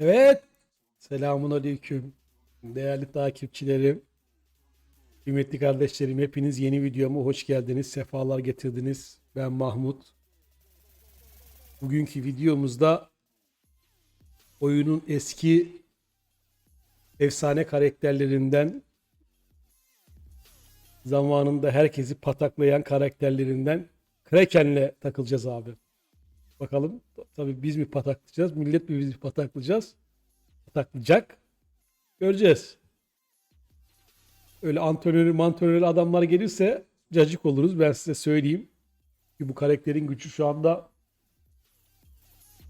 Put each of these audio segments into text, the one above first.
Evet. Selamun aleyküm. Değerli takipçilerim. Kıymetli kardeşlerim hepiniz yeni videoma hoş geldiniz. Sefalar getirdiniz. Ben Mahmut. Bugünkü videomuzda oyunun eski efsane karakterlerinden zamanında herkesi pataklayan karakterlerinden Kraken'le takılacağız abi. Bakalım tabii biz mi pataklayacağız, millet mi biz mi pataklayacağız? Pataklayacak. Göreceğiz. Öyle antrenörü mantrenörü adamlar gelirse cacık oluruz ben size söyleyeyim. Ki bu karakterin gücü şu anda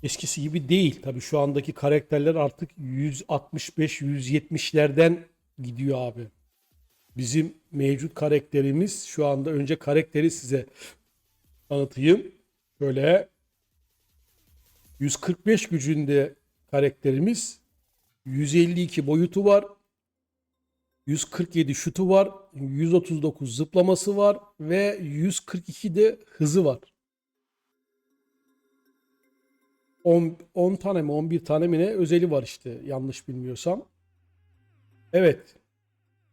eskisi gibi değil. Tabii şu andaki karakterler artık 165-170'lerden gidiyor abi. Bizim mevcut karakterimiz şu anda önce karakteri size tanıtayım. Şöyle 145 gücünde karakterimiz 152 boyutu var. 147 şutu var. 139 zıplaması var ve 142 de hızı var. 10, 10 tane mi 11 tane mi ne özeli var işte yanlış bilmiyorsam. Evet.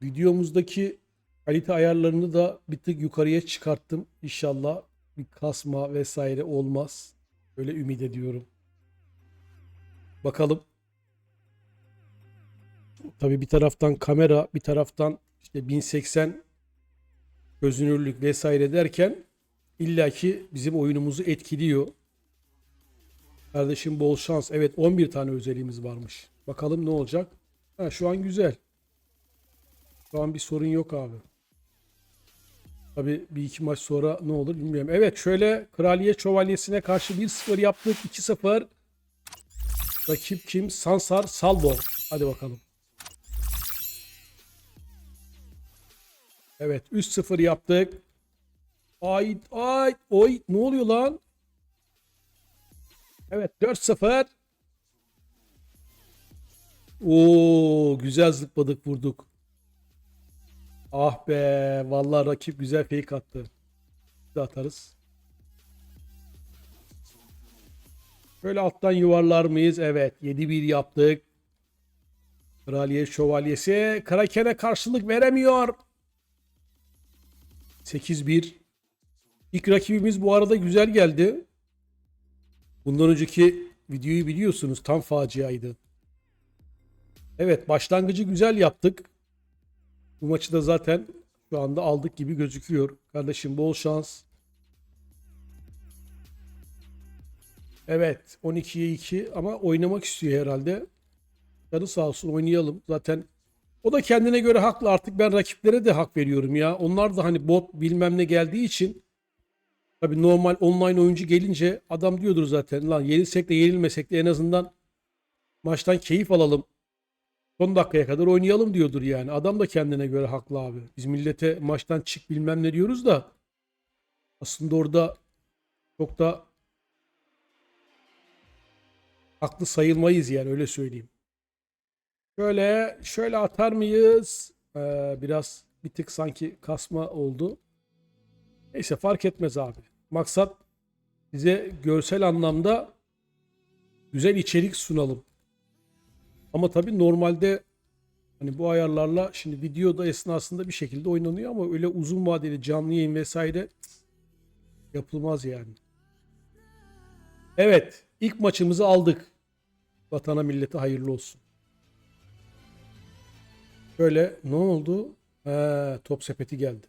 Videomuzdaki kalite ayarlarını da bir tık yukarıya çıkarttım. İnşallah bir kasma vesaire olmaz. Öyle ümit ediyorum. Bakalım. Tabii bir taraftan kamera, bir taraftan işte 1080 çözünürlük vesaire derken illaki bizim oyunumuzu etkiliyor. Kardeşim bol şans. Evet 11 tane özelliğimiz varmış. Bakalım ne olacak. Ha, şu an güzel. Şu an bir sorun yok abi. Tabii bir iki maç sonra ne olur bilmiyorum. Evet şöyle Kraliyet Şövalyesi'ne karşı 1-0 yaptık. 2-0. Rakip kim? Sansar Salvo. Hadi bakalım. Evet 3-0 yaptık. Ay ay oy ne oluyor lan? Evet 4-0. Oo güzel zıpladık vurduk. Ah be vallahi rakip güzel fake attı. Bir atarız. Şöyle alttan yuvarlar mıyız? Evet 7-1 yaptık. Kraliyet Şövalyesi Kraken'e karşılık veremiyor. 8-1. İlk rakibimiz bu arada güzel geldi. Bundan önceki videoyu biliyorsunuz tam faciaydı. Evet başlangıcı güzel yaptık. Bu maçı da zaten şu anda aldık gibi gözüküyor. Kardeşim bol şans. Evet 12'ye 2 ama oynamak istiyor herhalde. Canı sağ olsun oynayalım. Zaten o da kendine göre haklı artık ben rakiplere de hak veriyorum ya. Onlar da hani bot bilmem ne geldiği için tabii normal online oyuncu gelince adam diyordur zaten lan yenilsek de yenilmesek de en azından maçtan keyif alalım. Son dakikaya kadar oynayalım diyordur yani. Adam da kendine göre haklı abi. Biz millete maçtan çık bilmem ne diyoruz da aslında orada çok da haklı sayılmayız yani öyle söyleyeyim. Şöyle şöyle atar mıyız? Ee, biraz bir tık sanki kasma oldu. Neyse fark etmez abi. Maksat size görsel anlamda güzel içerik sunalım. Ama tabii normalde hani bu ayarlarla şimdi videoda esnasında bir şekilde oynanıyor ama öyle uzun vadeli canlı yayın vesaire yapılmaz yani. Evet, ilk maçımızı aldık. Vatana millete hayırlı olsun. Böyle ne oldu? He, top sepeti geldi.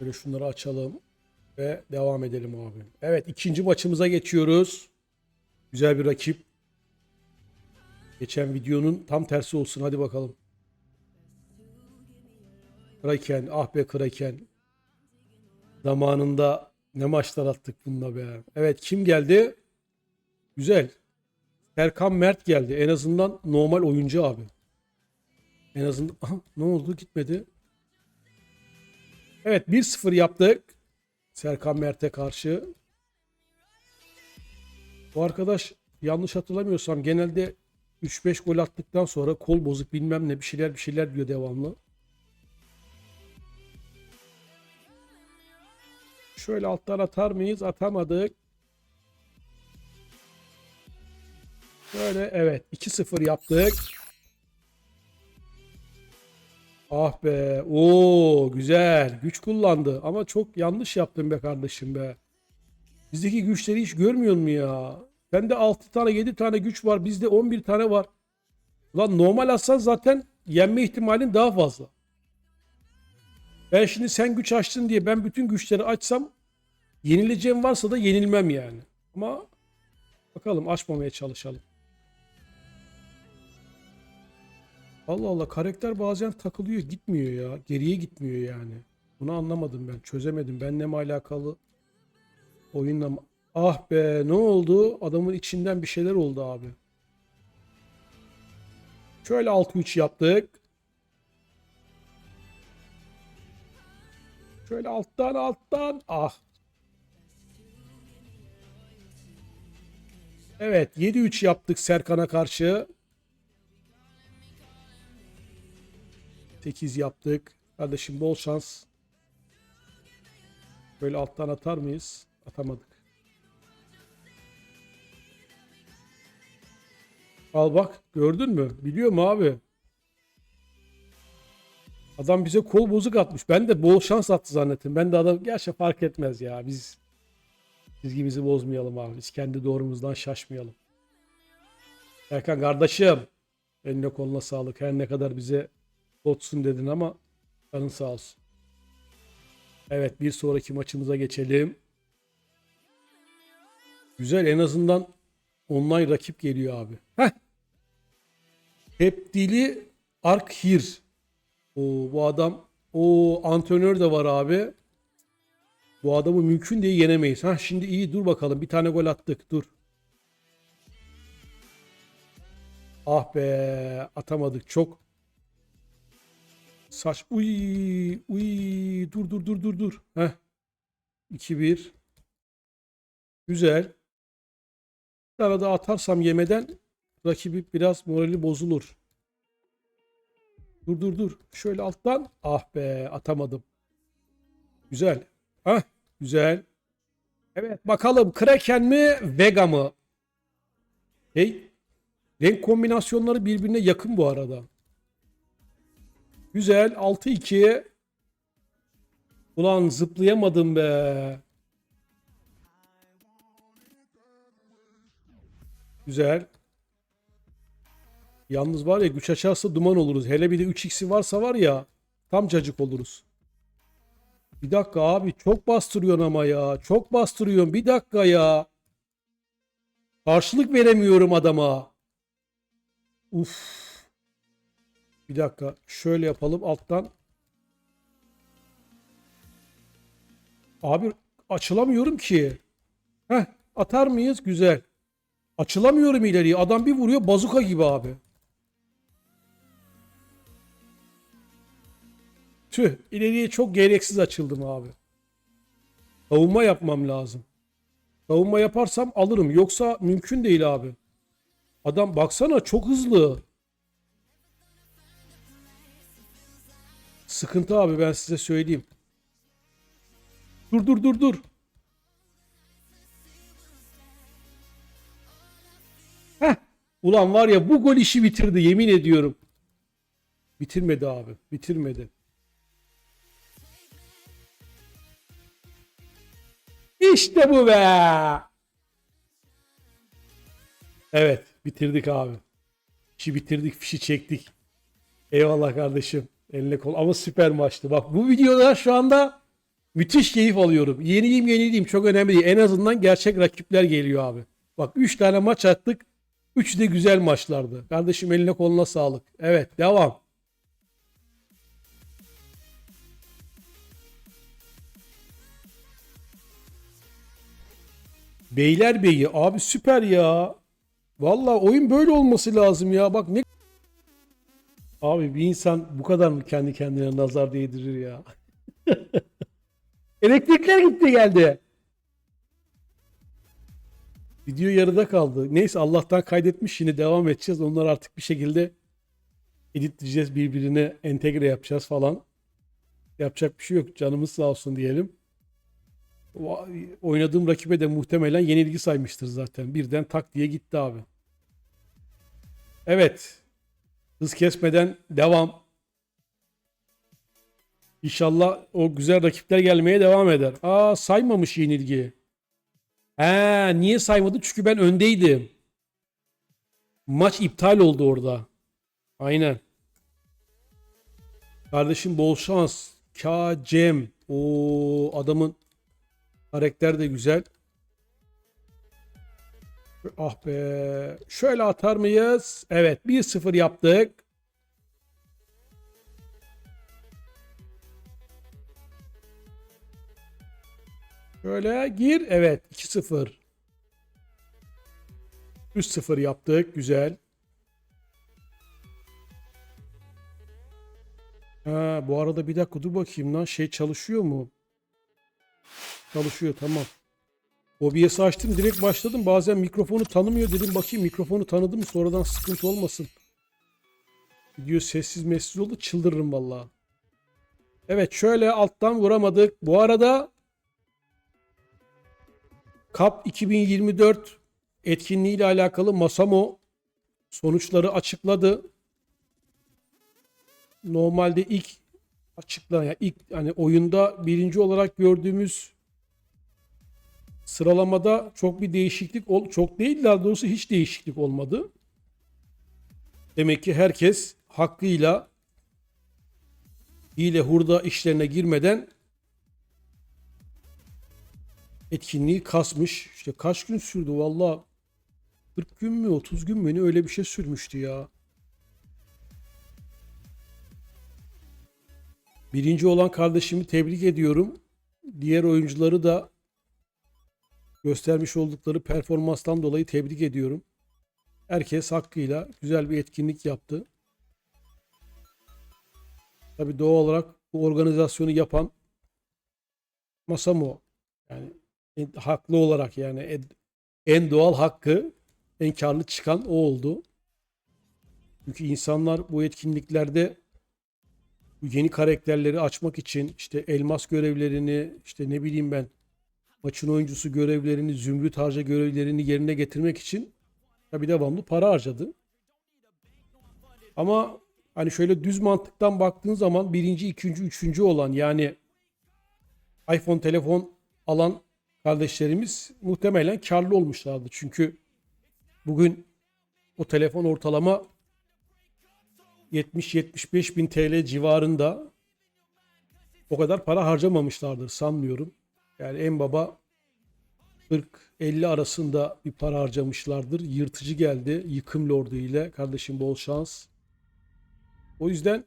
Böyle şunları açalım ve devam edelim abi. Evet ikinci maçımıza geçiyoruz. Güzel bir rakip. Geçen videonun tam tersi olsun hadi bakalım. Kraken ah be Kraken. Zamanında ne maçlar attık bununla be. Evet kim geldi? Güzel. Serkan Mert geldi. En azından normal oyuncu abi. En azından Aha, ne oldu gitmedi. Evet 1-0 yaptık. Serkan Mert'e karşı. Bu arkadaş yanlış hatırlamıyorsam genelde 3-5 gol attıktan sonra kol bozuk bilmem ne bir şeyler bir şeyler diyor devamlı. Şöyle alttan atar mıyız? Atamadık. Şöyle evet 2-0 yaptık. Ah be. Oo güzel. Güç kullandı ama çok yanlış yaptın be kardeşim be. Bizdeki güçleri hiç görmüyor mu ya? Bende 6 tane 7 tane güç var. Bizde 11 tane var. Ulan normal atsan zaten yenme ihtimalin daha fazla. Ben şimdi sen güç açtın diye ben bütün güçleri açsam yenileceğim varsa da yenilmem yani. Ama bakalım açmamaya çalışalım. Allah Allah karakter bazen takılıyor gitmiyor ya. Geriye gitmiyor yani. Bunu anlamadım ben. Çözemedim. Benle mi alakalı? Oyunla mı? Ah be ne oldu? Adamın içinden bir şeyler oldu abi. Şöyle 6-3 yaptık. Şöyle alttan alttan. Ah. Evet 7-3 yaptık Serkan'a karşı. 8 yaptık. Kardeşim bol şans. Böyle alttan atar mıyız? Atamadık. Al bak gördün mü? Biliyor mu abi? Adam bize kol bozuk atmış. Ben de bol şans attı zannettim. Ben de adam gerçi fark etmez ya. Biz çizgimizi bozmayalım abi. Biz kendi doğrumuzdan şaşmayalım. Erkan kardeşim eline koluna sağlık. Her ne kadar bize botsun dedin ama canın sağ olsun. Evet bir sonraki maçımıza geçelim. Güzel en azından online rakip geliyor abi. Heh. Hepdili Arkhir. O bu adam o antrenör de var abi. Bu adamı mümkün diye yenemeyiz. Ha şimdi iyi dur bakalım. Bir tane gol attık. Dur. Ah be atamadık. Çok saç. Uy uy dur dur dur dur dur. Heh. 2-1. Güzel. Bir tane daha atarsam yemeden rakibi biraz morali bozulur. Dur dur dur. Şöyle alttan. Ah be atamadım. Güzel. Hah güzel. Evet bakalım Kraken mi Vega mı? Hey. Renk kombinasyonları birbirine yakın bu arada. Güzel. 6-2. Ulan zıplayamadım be. Güzel. Yalnız var ya güç açarsa duman oluruz. Hele bir de 3x'i varsa var ya tam cacık oluruz. Bir dakika abi çok bastırıyorsun ama ya. Çok bastırıyorsun. Bir dakika ya. Karşılık veremiyorum adama. Uf. Bir dakika. Şöyle yapalım alttan. Abi açılamıyorum ki. Heh, atar mıyız? Güzel. Açılamıyorum ileriye. Adam bir vuruyor bazuka gibi abi. Tüh ileriye çok gereksiz açıldım abi. Savunma yapmam lazım. Savunma yaparsam alırım. Yoksa mümkün değil abi. Adam baksana çok hızlı. Sıkıntı abi ben size söyleyeyim. Dur dur dur dur. Heh. Ulan var ya bu gol işi bitirdi yemin ediyorum. Bitirmedi abi. Bitirmedi. İşte bu be. Evet bitirdik abi. İşi bitirdik fişi çektik. Eyvallah kardeşim. Eline kol. Ama süper maçtı. Bak bu videoda şu anda müthiş keyif alıyorum. Yeniyim yenileyim çok önemli değil. En azından gerçek rakipler geliyor abi. Bak 3 tane maç attık. 3 de güzel maçlardı. Kardeşim eline koluna sağlık. Evet devam. Beylerbeyi abi süper ya. Vallahi oyun böyle olması lazım ya. Bak ne Abi bir insan bu kadar mı kendi kendine nazar değdirir ya? Elektrikler gitti geldi. Video yarıda kaldı. Neyse Allah'tan kaydetmiş şimdi devam edeceğiz. Onları artık bir şekilde editleyeceğiz birbirine entegre yapacağız falan. Yapacak bir şey yok. Canımız sağ olsun diyelim. Oynadığım rakibe de muhtemelen yenilgi saymıştır zaten. Birden tak diye gitti abi. Evet. Hız kesmeden devam. İnşallah o güzel rakipler gelmeye devam eder. Aa saymamış yenilgi. He, niye saymadı? Çünkü ben öndeydim. Maç iptal oldu orada. Aynen. Kardeşim bol şans. Ka Cem. O adamın karakter de güzel. Ah be. Şöyle atar mıyız? Evet. 1-0 yaptık. Şöyle gir. Evet. 2-0. 3-0 yaptık. Güzel. Ha, bu arada bir dakika dur bakayım lan. Şey çalışıyor mu? Çalışıyor tamam. OBS açtım direkt başladım. Bazen mikrofonu tanımıyor dedim bakayım mikrofonu tanıdı mı sonradan sıkıntı olmasın. Video sessiz messiz oldu çıldırırım vallahi. Evet şöyle alttan vuramadık. Bu arada Cup 2024 etkinliği ile alakalı Masamo sonuçları açıkladı. Normalde ilk açıklayan yani ilk hani oyunda birinci olarak gördüğümüz sıralamada çok bir değişiklik ol çok değil daha doğrusu hiç değişiklik olmadı. Demek ki herkes hakkıyla hile hurda işlerine girmeden etkinliği kasmış. İşte kaç gün sürdü valla 40 gün mü 30 gün mü ne öyle bir şey sürmüştü ya. Birinci olan kardeşimi tebrik ediyorum. Diğer oyuncuları da göstermiş oldukları performanstan dolayı tebrik ediyorum. Herkes hakkıyla güzel bir etkinlik yaptı. Tabii doğal olarak bu organizasyonu yapan Masamo yani en- haklı olarak yani en, en doğal hakkı en karlı çıkan o oldu. Çünkü insanlar bu etkinliklerde yeni karakterleri açmak için işte elmas görevlerini işte ne bileyim ben maçın oyuncusu görevlerini, zümrüt harca görevlerini yerine getirmek için tabii devamlı para harcadı. Ama hani şöyle düz mantıktan baktığın zaman birinci, ikinci, üçüncü olan yani iPhone telefon alan kardeşlerimiz muhtemelen karlı olmuşlardı. Çünkü bugün o telefon ortalama 70-75 bin TL civarında o kadar para harcamamışlardır sanmıyorum. Yani en baba 40-50 arasında bir para harcamışlardır. Yırtıcı geldi yıkım lordu ile. Kardeşim bol şans. O yüzden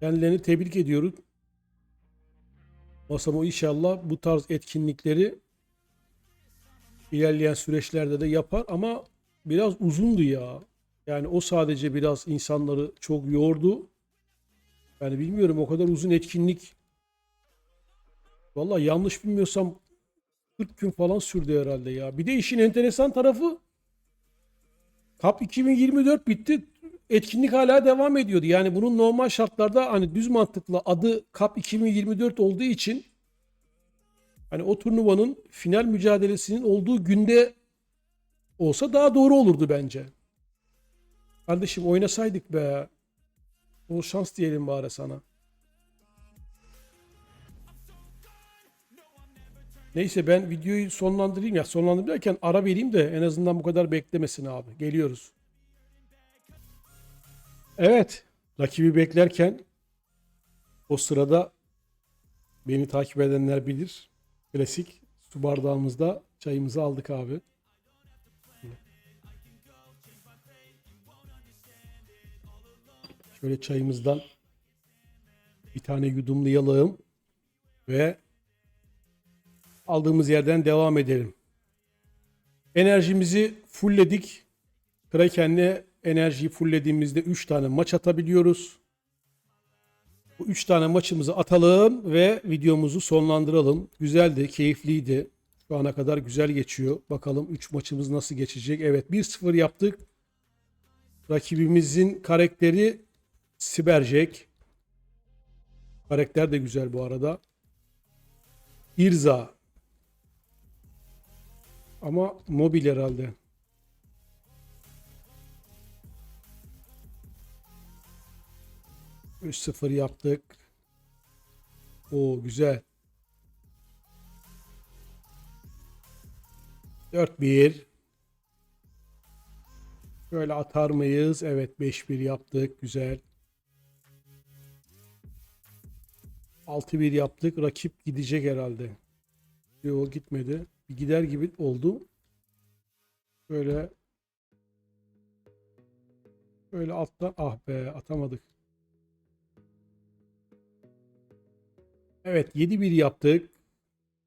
kendilerini tebrik ediyoruz. Masamo inşallah bu tarz etkinlikleri ilerleyen süreçlerde de yapar ama biraz uzundu ya. Yani o sadece biraz insanları çok yordu. Yani bilmiyorum o kadar uzun etkinlik. Vallahi yanlış bilmiyorsam 40 gün falan sürdü herhalde ya. Bir de işin enteresan tarafı Cup 2024 bitti. Etkinlik hala devam ediyordu. Yani bunun normal şartlarda hani düz mantıkla adı Cup 2024 olduğu için hani o turnuvanın final mücadelesinin olduğu günde olsa daha doğru olurdu bence. Kardeşim oynasaydık be. Bol şans diyelim bari sana. Neyse ben videoyu sonlandırayım ya. Sonlandırırken ara vereyim de en azından bu kadar beklemesin abi. Geliyoruz. Evet. Rakibi beklerken o sırada beni takip edenler bilir. Klasik su bardağımızda çayımızı aldık abi. Şöyle çayımızdan bir tane yudumlayalım ve aldığımız yerden devam edelim. Enerjimizi fullledik. Kraken'le enerjiyi fulllediğimizde 3 tane maç atabiliyoruz. Bu 3 tane maçımızı atalım ve videomuzu sonlandıralım. Güzeldi, keyifliydi. Şu ana kadar güzel geçiyor. Bakalım 3 maçımız nasıl geçecek. Evet 1-0 yaptık. Rakibimizin karakteri Siberjack. Karakter de güzel bu arada. İrza. Ama mobil herhalde. Üç sıfır yaptık. O güzel. 4-1. Şöyle atar mıyız? Evet 5-1 yaptık. Güzel. 6-1 yaptık. Rakip gidecek herhalde. Yok gitmedi. Bir gider gibi oldu. Böyle böyle alttan ah be atamadık. Evet 7-1 yaptık.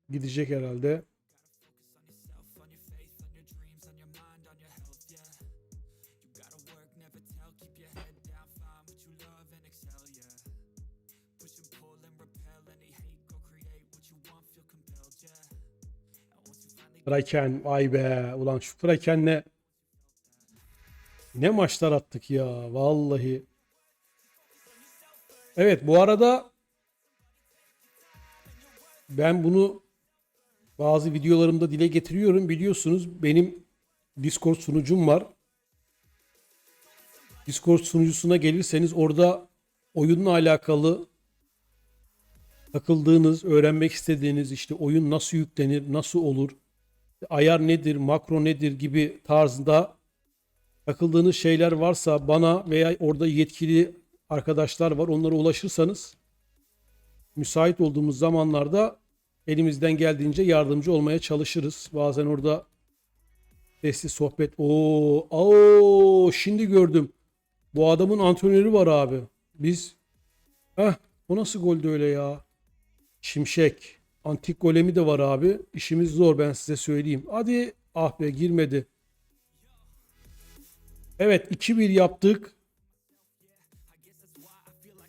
Gidecek herhalde. Kraken vay be ulan şu Kraken'le ne maçlar attık ya vallahi. Evet bu arada ben bunu bazı videolarımda dile getiriyorum biliyorsunuz benim Discord sunucum var. Discord sunucusuna gelirseniz orada oyunla alakalı takıldığınız, öğrenmek istediğiniz işte oyun nasıl yüklenir, nasıl olur, ayar nedir, makro nedir gibi tarzda takıldığınız şeyler varsa bana veya orada yetkili arkadaşlar var onlara ulaşırsanız müsait olduğumuz zamanlarda elimizden geldiğince yardımcı olmaya çalışırız. Bazen orada sesli sohbet. Oo, oo şimdi gördüm. Bu adamın antrenörü var abi. Biz Heh, o nasıl goldü öyle ya? Şimşek. Antik golemi de var abi. İşimiz zor ben size söyleyeyim. Hadi ah be girmedi. Evet 2-1 yaptık.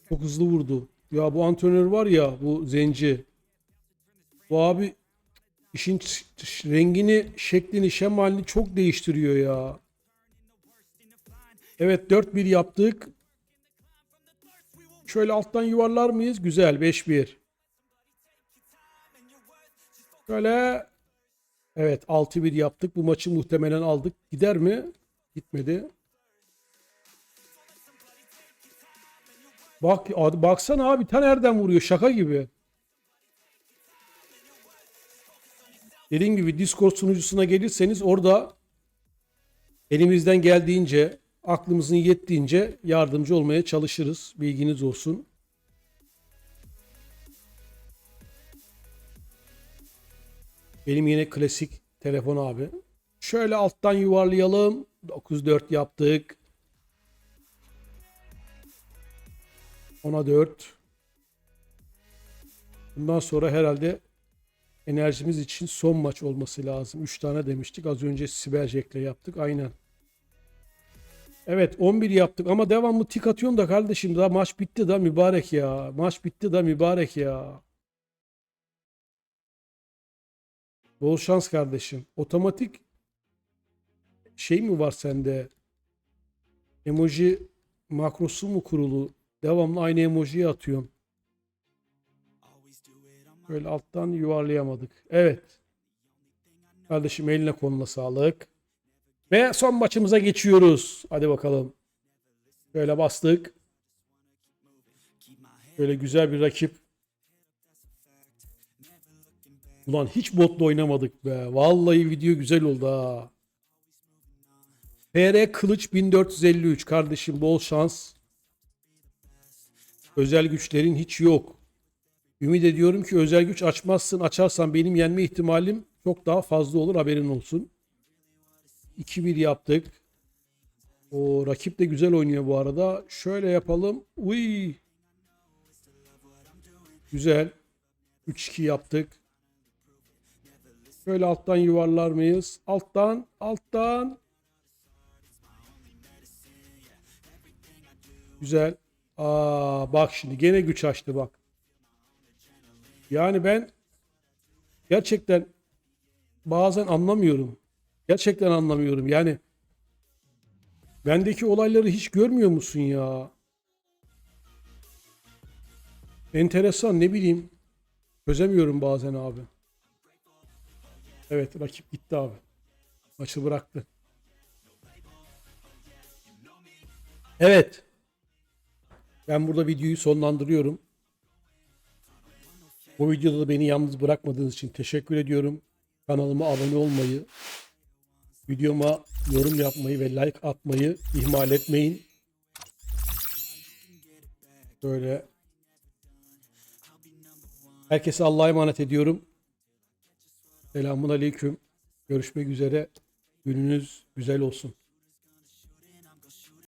Çok hızlı vurdu. Ya bu antrenör var ya bu zenci. Bu abi işin rengini, şeklini, şemalini çok değiştiriyor ya. Evet 4-1 yaptık. Şöyle alttan yuvarlar mıyız? Güzel 5-1. Şöyle evet 6-1 yaptık. Bu maçı muhtemelen aldık. Gider mi? Gitmedi. Bak ad- baksana abi ta nereden vuruyor şaka gibi. Dediğim gibi Discord sunucusuna gelirseniz orada elimizden geldiğince aklımızın yettiğince yardımcı olmaya çalışırız. Bilginiz olsun. Benim yine klasik telefon abi. Şöyle alttan yuvarlayalım. 9-4 yaptık. 10'a 4. Bundan sonra herhalde enerjimiz için son maç olması lazım. 3 tane demiştik. Az önce Siberjek'le yaptık. Aynen. Evet 11 yaptık ama devamlı tik atıyorsun da kardeşim daha maç bitti da mübarek ya. Maç bitti da mübarek ya. Bol şans kardeşim. Otomatik şey mi var sende? Emoji makrosu mu kurulu? Devamlı aynı emojiyi atıyorsun. Böyle alttan yuvarlayamadık. Evet. Kardeşim eline koluna sağlık. Ve son maçımıza geçiyoruz. Hadi bakalım. Böyle bastık. Böyle güzel bir rakip. Ulan hiç botla oynamadık be. Vallahi video güzel oldu ha. PR Kılıç 1453 kardeşim bol şans. Özel güçlerin hiç yok. Ümit ediyorum ki özel güç açmazsın. Açarsan benim yenme ihtimalim çok daha fazla olur haberin olsun. 2-1 yaptık. O rakip de güzel oynuyor bu arada. Şöyle yapalım. Uy. Güzel. 3-2 yaptık. Şöyle alttan yuvarlar mıyız? Alttan, alttan. Güzel. Aa bak şimdi gene güç açtı bak. Yani ben gerçekten bazen anlamıyorum. Gerçekten anlamıyorum. Yani bendeki olayları hiç görmüyor musun ya? Enteresan ne bileyim. Çözemiyorum bazen abi. Evet rakip gitti abi. Maçı bıraktı. Evet. Ben burada videoyu sonlandırıyorum. Bu videoda da beni yalnız bırakmadığınız için teşekkür ediyorum. Kanalıma abone olmayı, videoma yorum yapmayı ve like atmayı ihmal etmeyin. Böyle herkese Allah'a emanet ediyorum. Selamun aleyküm. Görüşmek üzere. Gününüz güzel olsun.